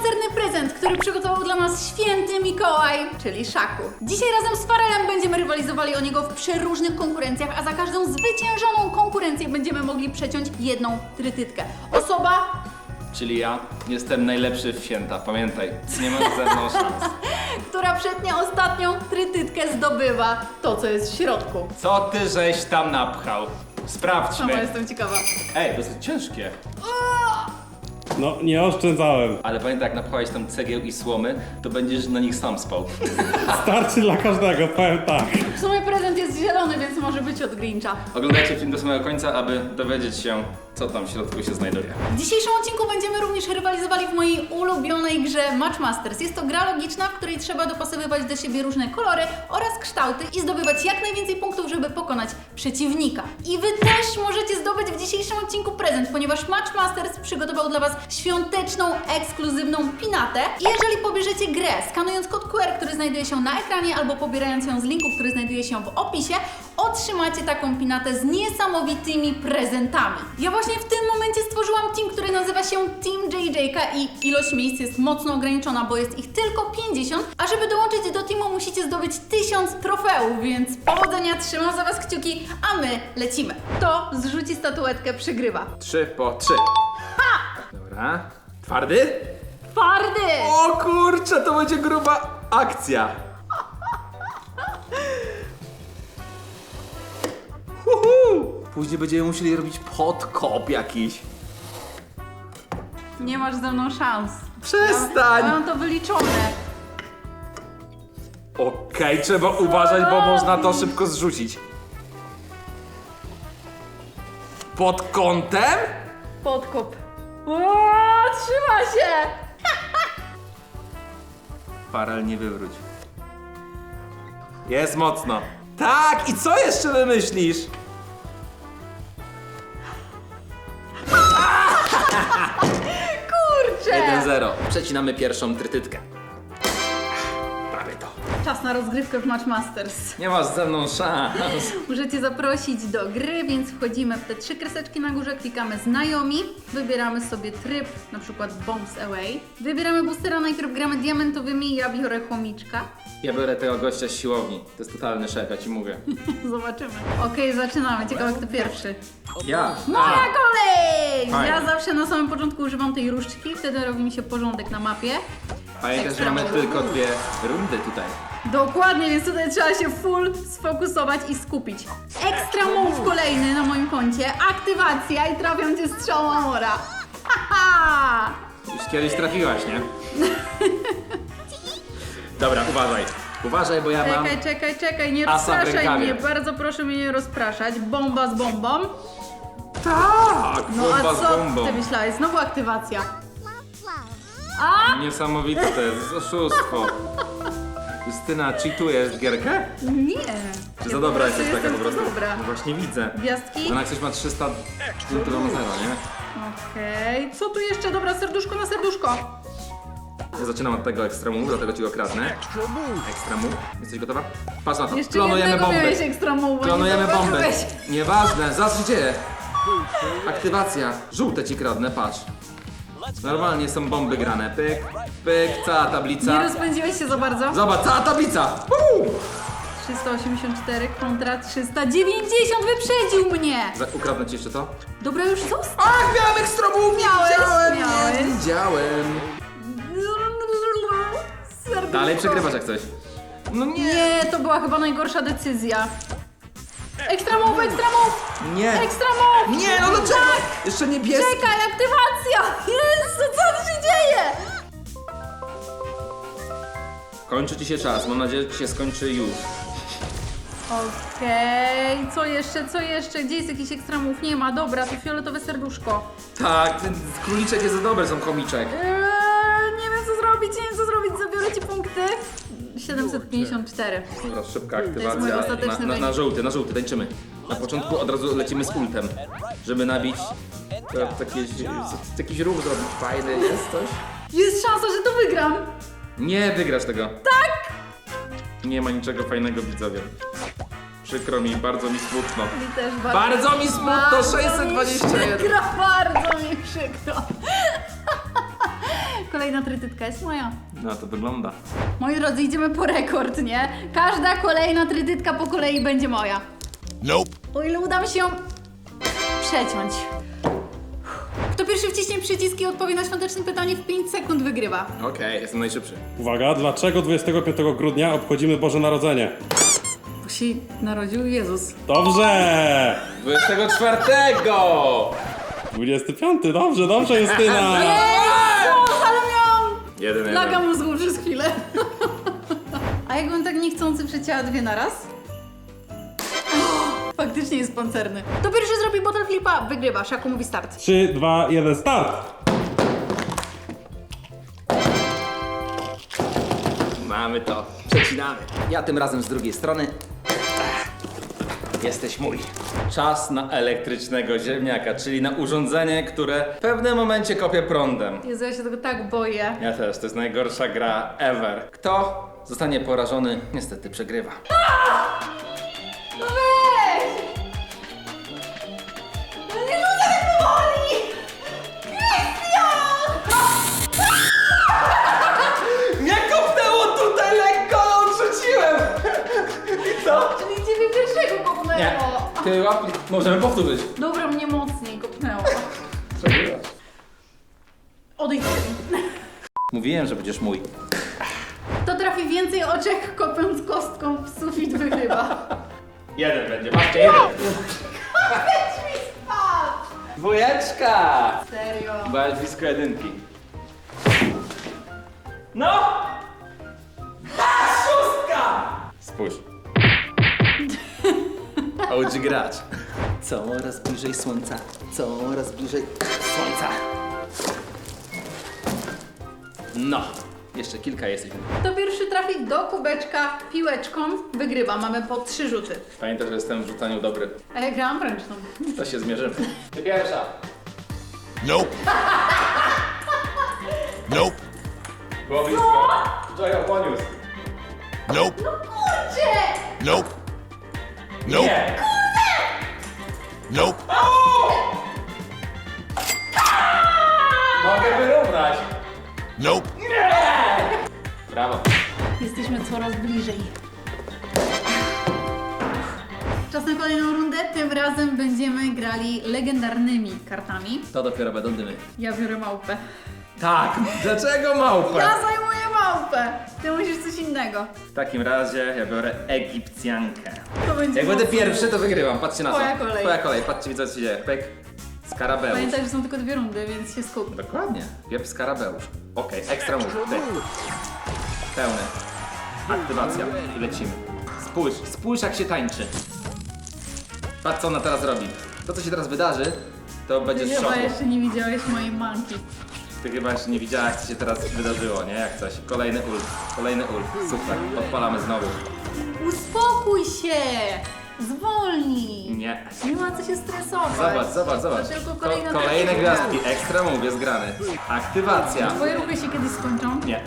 niepancerny prezent, który przygotował dla nas święty Mikołaj, czyli Szaku. Dzisiaj razem z Farelem będziemy rywalizowali o niego w przeróżnych konkurencjach, a za każdą zwyciężoną konkurencję będziemy mogli przeciąć jedną trytytkę. Osoba, Czyli ja jestem najlepszy w święta, pamiętaj. Nie masz ze mną szans. która przetnie ostatnią trytytkę zdobywa to, co jest w środku. Co ty żeś tam napchał? Sama Sprawdźmy. jestem ciekawa. Ej, jest ciężkie. No, nie oszczędzałem. Ale pamiętaj, jak napchałeś tam cegieł i słomy, to będziesz na nich sam spał. Starczy dla każdego, powiem tak. W sumie prezent jest zielony, więc może być od Grincha. Oglądajcie film do samego końca, aby dowiedzieć się, co tam w środku się znajduje. W dzisiejszym odcinku będziemy również rywalizowali w mojej ulubionej grze Matchmasters. Jest to gra logiczna, w której trzeba dopasowywać do siebie różne kolory oraz kształty i zdobywać jak najwięcej punktów, żeby pokonać przeciwnika. I Wy też możecie zdobyć w dzisiejszym odcinku prezent, ponieważ Matchmasters przygotował dla Was świąteczną, ekskluzywną pinatę. I jeżeli pobierzecie grę, skanując kod QR, który znajduje się na ekranie albo pobierając ją z linku, który znajduje się w opisie, otrzymacie taką pinatę z niesamowitymi prezentami. Ja właśnie w tym momencie stworzyłam team, który nazywa się Team JJK i ilość miejsc jest mocno ograniczona, bo jest ich tylko 50, a żeby dołączyć do teamu musicie zdobyć 1000 trofeów, więc powodzenia, trzymam za Was kciuki, a my lecimy. Kto zrzuci statuetkę przegrywa. Trzy po trzy. Dobra. Twardy? Twardy! O kurczę, to będzie gruba akcja. Później będziemy musieli robić podkop jakiś. Nie masz ze mną szans. Przestań! Mam to wyliczone. Okej, trzeba uważać, bo można to szybko zrzucić. Pod kątem? Podkop. O, trzyma się! Farel nie wywróć. Jest mocno. Tak, i co jeszcze wymyślisz? Kurczę! 1-0. Przecinamy pierwszą trytytkę. Prawie to. Czas na rozgrywkę w Matchmasters. Nie masz ze mną szans. Możecie zaprosić do gry, więc wchodzimy w te trzy kreseczki na górze, klikamy znajomi, wybieramy sobie tryb, na przykład Bombs Away. Wybieramy boostera, najpierw gramy diamentowymi, ja biorę chomiczka. Ja biorę tego gościa z siłowni. To jest totalny szef, ja ci mówię. Zobaczymy. Okej, zaczynamy. Ciekawe kto pierwszy. Ja. Moja kolej! Fajnie. Ja zawsze na samym początku używam tej różdżki, wtedy robi mi się porządek na mapie. Pamiętaj, że mamy tylko dwie rundy tutaj. Dokładnie, więc tutaj trzeba się full sfokusować i skupić. Ekstra move kolejny na moim koncie. Aktywacja i trafiam cię strzał Amora. Haha! Już kiedyś trafiłaś, nie? Dobra, uważaj. Uważaj, bo ja mam... Czekaj, czekaj, czekaj, nie Asa w rozpraszaj rękawie. mnie. Bardzo proszę mnie nie rozpraszać. Bomba z bombą. Tak! No bomba a z co bombą. ty myślałeś? Znowu aktywacja. A? Niesamowite to jest, oszustwo. Justyna, cheatujesz gierkę? Nie. Czy Ja za dobra po prostu jesteś taka jestem po prostu? Dobra. No właśnie widzę. Gwiazdki? Ona jak coś ma 300, to ma 0, nie? Okej. Co tu jeszcze? Dobra, serduszko na serduszko. Ja zaczynam od tego move, dlatego ci go kradnę. Move. Jesteś gotowa? Patrz na to. Jeszcze Klonujemy jednego bombę. miałeś ekstra Klonujemy nie bombę. Nieważne, zaraz się dzieje. Aktywacja. Żółte ci kradnę, patrz. Normalnie są bomby grane. Pyk, pyk, cała Nie tablica. rozpędziłeś się za bardzo. Zobacz, cała tablica! Uuu! 384 kontra 390 wyprzedził mnie! Za- Ukradnę ci jeszcze to? Dobra, już zostaw. Ach, miałem ekstra move! nie Miałeś, widziałem, miałeś. Nie widziałem. Dalej przegrywasz jak coś. No nie. Nie, to była chyba najgorsza decyzja. Ekstra move, ekstra move! Nie. Ekstra move! Nie, no dlaczego? Tak! Jeszcze niebieski. Czekaj, aktywacja! Jezu, co tu się dzieje? Kończy ci się czas, mam nadzieję, że ci się skończy już. Okej, co jeszcze, co jeszcze? Gdzie jest jakiś ekstra move? Nie ma, dobra, to fioletowe serduszko. Tak, ten króliczek jest za dobry, są komiczek. Eee, zrobić, nie wiem co zrobić, zabiorę ci punkty. 754. Dobra, szybka mój aktywacja. ostateczny Na, na, na wynik. żółty, na żółty, tańczymy. Na początku od razu lecimy z ultem, żeby nabić to, takie, jakiś ruch zrobić fajny, jest coś? Jest szansa, że to wygram. Nie wygrasz tego. Tak! Nie ma niczego fajnego widzowie. Przykro mi, bardzo mi smutno. Mi też bardzo. Bardzo mi smutno, Bardzo mi 621. przykro, bardzo mi przykro. Kolejna trytytka jest moja. No to wygląda. Moi drodzy, idziemy po rekord, nie? Każda kolejna trytytka po kolei będzie moja. Nope. O ile uda mi się ją przeciąć. Kto pierwszy wciśnie przycisk i odpowie na świąteczne pytanie w 5 sekund wygrywa. Okej, jestem najszybszy. Uwaga, dlaczego 25 grudnia obchodzimy Boże Narodzenie? Bo się narodził Jezus. Dobrze! 24! 25, dobrze, dobrze Justyna! Miałam Jeden, laga jeden. mózgu przez chwilę. A jakbym tak niechcący przecięła dwie na raz? Faktycznie jest pancerny. Kto pierwszy zrobi bottle flipa, wygrywa. Szaku mówi start. 3, 2, 1, start! Mamy to. Przecinamy. Ja tym razem z drugiej strony. Jesteś mój. Czas na elektrycznego ziemniaka, czyli na urządzenie, które w pewnym momencie kopie prądem. Jezu, ja się tego tak boję. Ja też, to jest najgorsza gra ever. Kto zostanie porażony, niestety przegrywa. No ty łap... Możemy powtórzyć. Dobra, mnie mocniej kopnęło. Przegrywasz. Odejdź. Mówiłem, że będziesz mój. Kto trafi więcej oczek kopiąc kostką w sufit wygrywa. Jeden będzie, patrzcie, jeden. Weź mi spać! Dwójeczka! Serio. Byłaś blisko jedynki. No! Ha, szóstka! Spójrz. OG gracz. Coraz bliżej słońca, coraz bliżej słońca. No, jeszcze kilka jesteśmy. Kto pierwszy trafi do kubeczka piłeczką, wygrywa. Mamy po trzy rzuty. Pamiętaj, że jestem w rzucaniu dobry. A ja grałam ręczną. To się zmierzymy. Ty pierwsza. Nope. Nope. Było blisko. Jojo, poniósł. Nope. Kurczę! Nope. Nope. Nie! Nope. Mogę wyrównać. Nope. Brawo. Jesteśmy coraz bliżej. Czas na kolejną rundę. Tym razem będziemy grali legendarnymi kartami. To dopiero będą dymy. Ja biorę małpę. Tak! Dlaczego małpę? Ja małpę! Ty musisz coś innego. W takim razie ja biorę Egipcjankę. To będzie Jak będę mocno. pierwszy, to wygrywam. Patrzcie na to. Twoja kolej. Twoja kolej. Patrzcie, widzę, co się dzieje. Pyk. Skarabeusz. Pamiętaj, że są tylko dwie rundy, więc się skup. Dokładnie. Pierw skarabeusz. Okej, ekstra move. Pyk. Pełny. Aktywacja. I lecimy. Spójrz, spójrz jak się tańczy. Patrz co ona teraz robi. To co się teraz wydarzy, to Ty będziesz w chyba szoku. jeszcze nie widziałeś mojej manki. Ty chyba jeszcze nie widziałaś, co się teraz wydarzyło, nie? Jak coś. Kolejny ult, kolejny ult. Super, odpalamy znowu. Uspokój się! Zwolnij! Nie. Nie ma co się stresować. Zobacz, zobacz, zobacz. To tylko Ko- kolejne taktyka. gwiazdki. Ekstra move jest grany. Aktywacja. Twoje ruchy się kiedyś skończą? Nie.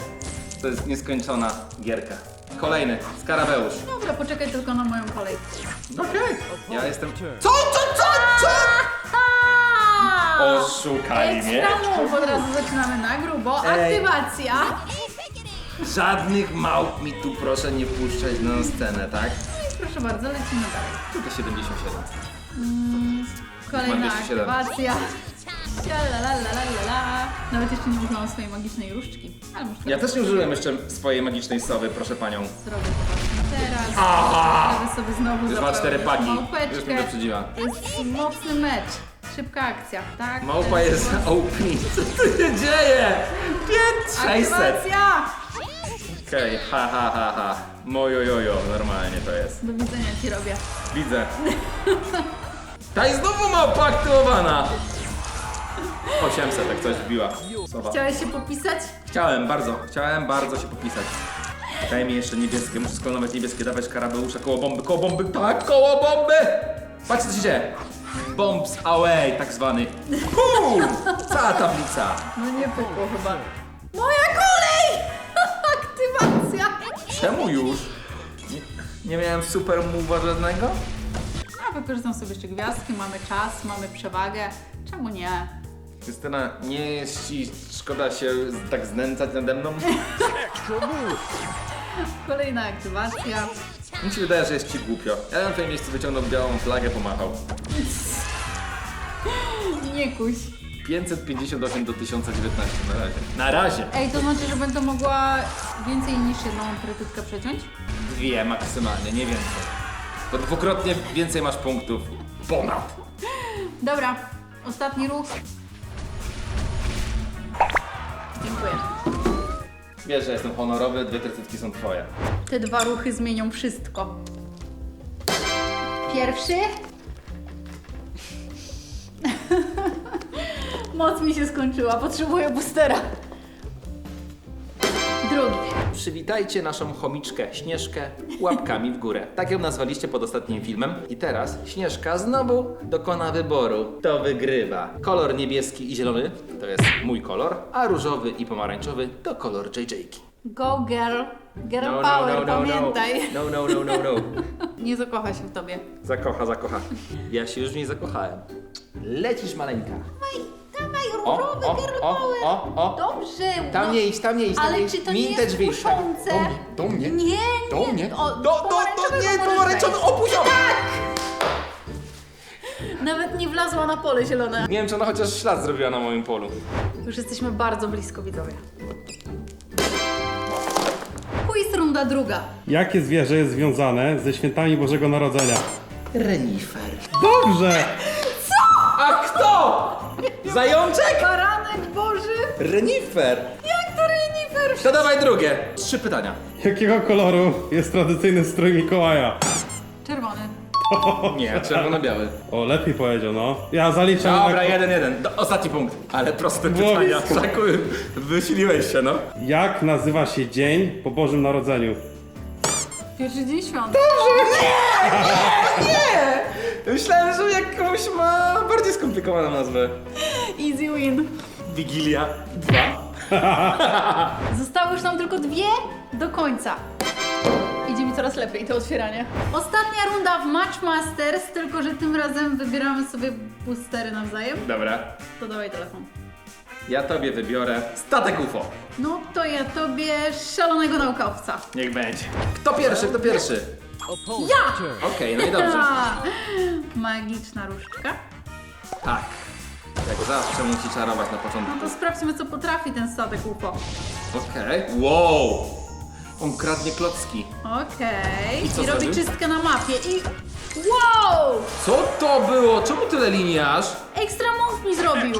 To jest nieskończona gierka. Kolejny. Skarabeusz. Dobra, poczekaj tylko na moją kolej. Okej. Ja jestem... Co, co, co, co? Oszukali mnie. Ekstra move, od razu zaczynamy na grubo. Ej. Aktywacja. Żadnych małp mi tu proszę nie puszczać na scenę, tak? Proszę bardzo, lecimy dalej. Tylko 77. Kolejna Mam 207. aktywacja. Sialalalala. Nawet jeszcze nie użyłam swojej magicznej różdżki. Ale Ja też nie użyłem jeszcze swojej magicznej sowy, proszę panią. Zrobię to właśnie teraz. Aha! Sobie znowu Już ma cztery paki. małpeczkę. Już mnie wyprzedziła. To jest mocny mecz. Szybka akcja, tak? Małpa jest OP. Co tu się dzieje? 5600. Aktywacja! Okej, ha ha ha ha. Mojo jojo, normalnie to jest. Do widzenia ci robię. Widzę. Ta i znowu małpa aktywowana. 800 jak coś wbiła. Sowa. Chciałeś się popisać? Chciałem bardzo, chciałem bardzo się popisać. Daj mi jeszcze niebieskie, muszę sklonować niebieskie, dawać karabeusza koło bomby, koło bomby, tak, koło bomby! Patrzcie co się dzieje. Bombs away, tak zwany. Puu! Cała tablica. No nie pykło chyba. Moja kolej! Aktywacja! Czemu już? Nie, nie miałem super move'a żadnego? A wykorzystam sobie jeszcze gwiazdki, mamy czas, mamy przewagę. Czemu nie? Justyna, nie jest ci szkoda się tak znęcać nade mną? Kolejna aktywacja. Mi się wydaje, że jest ci głupio. Ja bym na twoim miejscu wyciągnął białą flagę, pomachał. Nie kuś. 558 do 1019 na razie. Na razie! Ej, to znaczy, że będę mogła więcej niż jedną prytytkę przeciąć? Dwie maksymalnie, nie więcej. To dwukrotnie więcej masz punktów. Ponad! Dobra, ostatni ruch. Dziękuję. Wiesz, że jestem honorowy, dwie trytytki są twoje. Te dwa ruchy zmienią wszystko. Pierwszy. Moc mi się skończyła, potrzebuję boostera. Drugi. Przywitajcie naszą chomiczkę Śnieżkę łapkami w górę. Tak ją nazwaliście pod ostatnim filmem. I teraz Śnieżka znowu dokona wyboru. To wygrywa. Kolor niebieski i zielony to jest mój kolor, a różowy i pomarańczowy to kolor JJ-ki. Go girl. Girl power, pamiętaj. No, no, no, no, no. Nie zakocha się w tobie. Zakocha, zakocha. Ja się już w niej zakochałem. Lecisz maleńka. Dawaj, O, różowy o, o, o, o. Dobrze. Tam no. nie iść, tam nie iść, tam nie Ale iść. czy to nie te jest drzwi. kuszące? Do mnie, do mnie. Nie, Do nie. mnie. O, Do, do, do, pomarańczowego nie, pomarańczowy, opuść ją! Nawet nie wlazła na pole zielone. Nie wiem, czy ona chociaż ślad zrobiła na moim polu. Już jesteśmy bardzo blisko, widzowie. Quiz runda druga. Jakie zwierzę jest związane ze świętami Bożego Narodzenia? Renifer. Dobrze! A kto? Zajączek? Baranek Boży? Renifer. Jak to renifer? To dawaj drugie. Trzy pytania. Jakiego koloru jest tradycyjny strój Mikołaja? Czerwony. Nie, czerwono-biały. O, lepiej powiedział, no. Ja zaliczam... Dobra, na- jeden, jeden. Do, ostatni punkt. Ale proste pytania. blisko. Szaku, wysiliłeś się, no. Jak nazywa się dzień po Bożym Narodzeniu? Pierwszy dzień świąt. Myślałem, że jakąś ma bardziej skomplikowaną nazwę. Easy win. Wigilia 2. Zostały już nam tylko dwie do końca. Idzie mi coraz lepiej to otwieranie. Ostatnia runda w Match Masters, tylko że tym razem wybieramy sobie boostery nawzajem. Dobra. To dawaj telefon. Ja tobie wybiorę statek UFO. No to ja tobie szalonego naukowca. Niech będzie. Kto pierwszy, kto pierwszy? Ja! Okej, no i dobrze. A, Magiczna różdżka. Tak. Jak zawsze musi czarować na No początku. to sprawdźmy, co potrafi ten statek UFO. Okej. Wow! On kradnie klocki. Okej. I co I robi zrobił? czystkę na mapie i... Wow! Co to było? Czemu tyle liniarz? Ekstra move mi zrobił!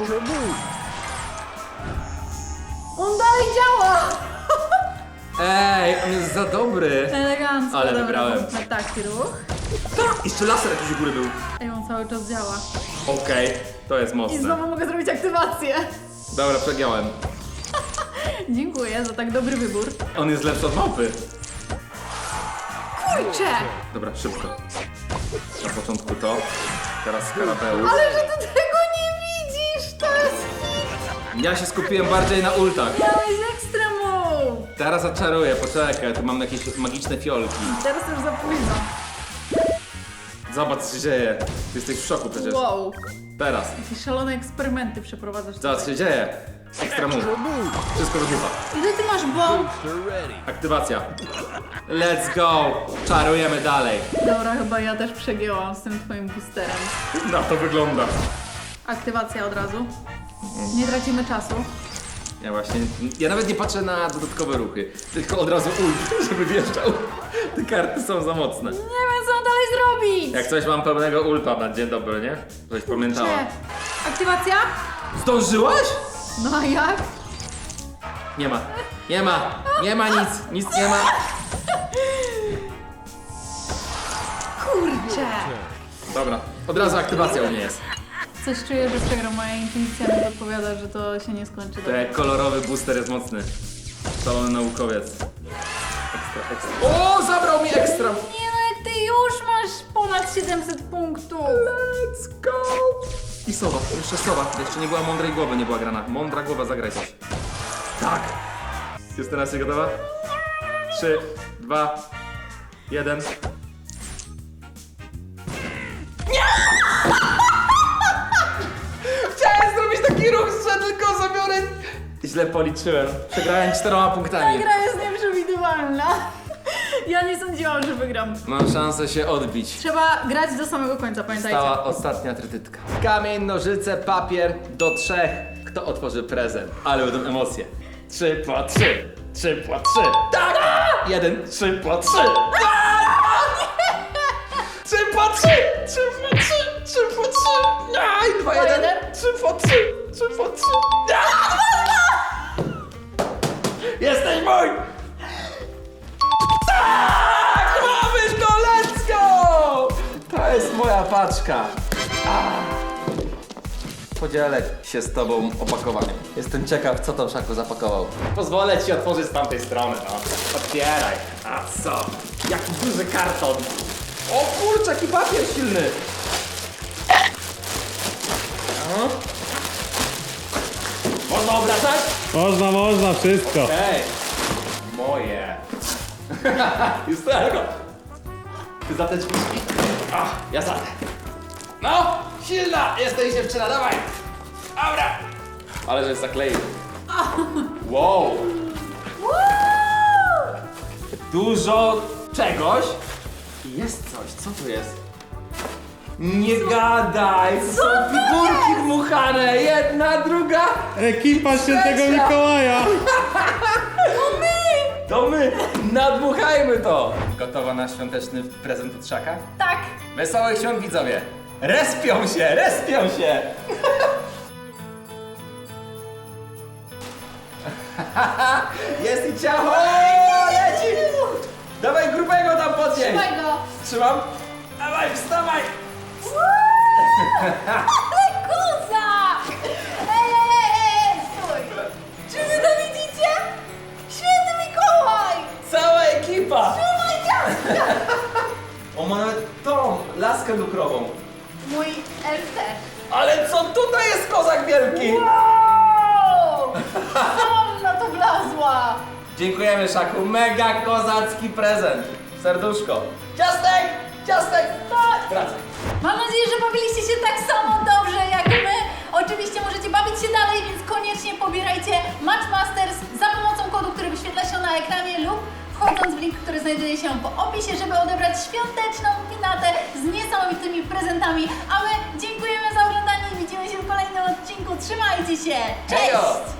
On dalej działa! Ej, on jest za dobry. Elegancko, Ale dobra, wybrałem. zróbmy taki ruch. Tak, jeszcze laser jakiś u góry był. Ej, on cały czas działa. Okej, to jest I mocne. znowu mogę zrobić aktywację. Dobra, przegiąłem. Dziękuję za tak dobry wybór. On jest lepszy od małpy. Kurczę! Dobra, szybko. Na początku to, teraz skarabeusz. Ale że ty tego nie widzisz! To jest hit! Ja się skupiłem bardziej na ultach. Miałeś! Teraz zaczaruję, poczekaj, tu mam jakieś magiczne fiolki. Teraz już za późno. Zobacz co się dzieje. Ty jesteś w szoku przecież. Wow. Teraz. Jakieś szalone eksperymenty przeprowadzasz Zobacz co tutaj. się dzieje. Ekstra move. Wszystko wybucha. Ile ty masz bomb? Aktywacja. Let's go. Czarujemy dalej. Dobra, chyba ja też przegięłam z tym twoim boosterem. Na to wygląda. Aktywacja od razu. Nie tracimy czasu. Ja właśnie, ja nawet nie patrzę na dodatkowe ruchy, tylko od razu ult, żeby wjeżdżał. Te karty są za mocne. Nie wiem, co mam dalej zrobić! Jak coś mam pełnego ulta na dzień dobry, nie? Coś pamiętała. Aktywacja? Zdążyłaś? No a jak? Nie ma. Nie ma. Nie ma nic. Nic nie ma. Kurczę! Dobra, od razu aktywacja u mnie jest. Coś czuję, że przegram. Moja intuicja mi podpowiada, że to się nie skończy dobrze. Ten kolorowy booster jest mocny. Szalony naukowiec. Ekstra, ekstra. O, zabrał mi ekstra. Nie no, jak ty już masz ponad 700 punktów! Let's go. I sowa, jeszcze sowa. Jeszcze nie była mądrej głowy, nie była grana. Mądra głowa, zagraj coś. Tak. Justyna, jesteś gotowa? Trzy, dwa, jeden. Źle policzyłem. Przegrałem czteroma punktami. Gra jest nieprzewidywalna. Ja nie sądziłam, że wygram. Mam szansę się odbić. Trzeba grać do samego końca, pamiętajcie. Stała ostatnia trytytka. Kamień, nożyce, papier do trzech. Kto otworzy prezent? Ale będą emocje. Trzy po trzy. Trzy po trzy. Tak! Jeden, trzy po trzy. Trzy po trzy. Trzy po trzy. Trzy po trzy. Aj, dwa, jeden. jeden. Trzy po trzy. Trzy po trzy. Jesteś mój! Tak! Mamy to, let's go! To jest moja paczka. Podzielę się z tobą opakowaniem. Jestem ciekaw, co to Szaku zapakował. Pozwolę ci otworzyć z tamtej strony, no. Otwieraj. A co? Jaki duży karton. O kurczę, jaki papier silny. No. Można obracać? Można, można, wszystko. Ej! Moje. Już tego. Ty za te drzwiczki. Ach, ja za te. No! Silna! Jesteś dziewczyna, dawaj! Dobra! Ale że zakleił. Wow! Dużo czegoś. I Jest coś, co tu jest? Nie gadaj! To są figurki dmuchane! Jedna, druga! Ekipa Świętego Mikołaja. To my! Nadmuchajmy to! Gotowa na świąteczny prezent od Szaka? Tak. Wesołych świąt widzowie! Respią się, respią się! Jest i ciacho! Leci! Dawaj grubego tam podnieś! Trzymaj go. Trzymam! Dawaj, wstawaj! Ale koza! Ej, ej, ej, ej, stój. Czy wy to widzicie? Święty Mikołaj! Cała ekipa! Trzymaj ciastka! O, ma nawet tą laskę lukrową. Mój elf też. Ale co tutaj jest kozak wielki? Wow! Sam na to wlazła! Dziękujemy Szaku, mega kozacki prezent. Serduszko. Ciastek! Ciastek! Tak. Wracaj. Mam nadzieję, że bawiliście się tak samo dobrze jak my. Oczywiście możecie bawić się dalej, więc koniecznie pobierajcie Matchmasters za pomocą kodu, który wyświetla się na ekranie lub wchodząc w link, który znajduje się po opisie, żeby odebrać świąteczną pinatę z niesamowitymi prezentami. A my dziękujemy za oglądanie i widzimy się w kolejnym odcinku. Trzymajcie się! Cześć! Hejo!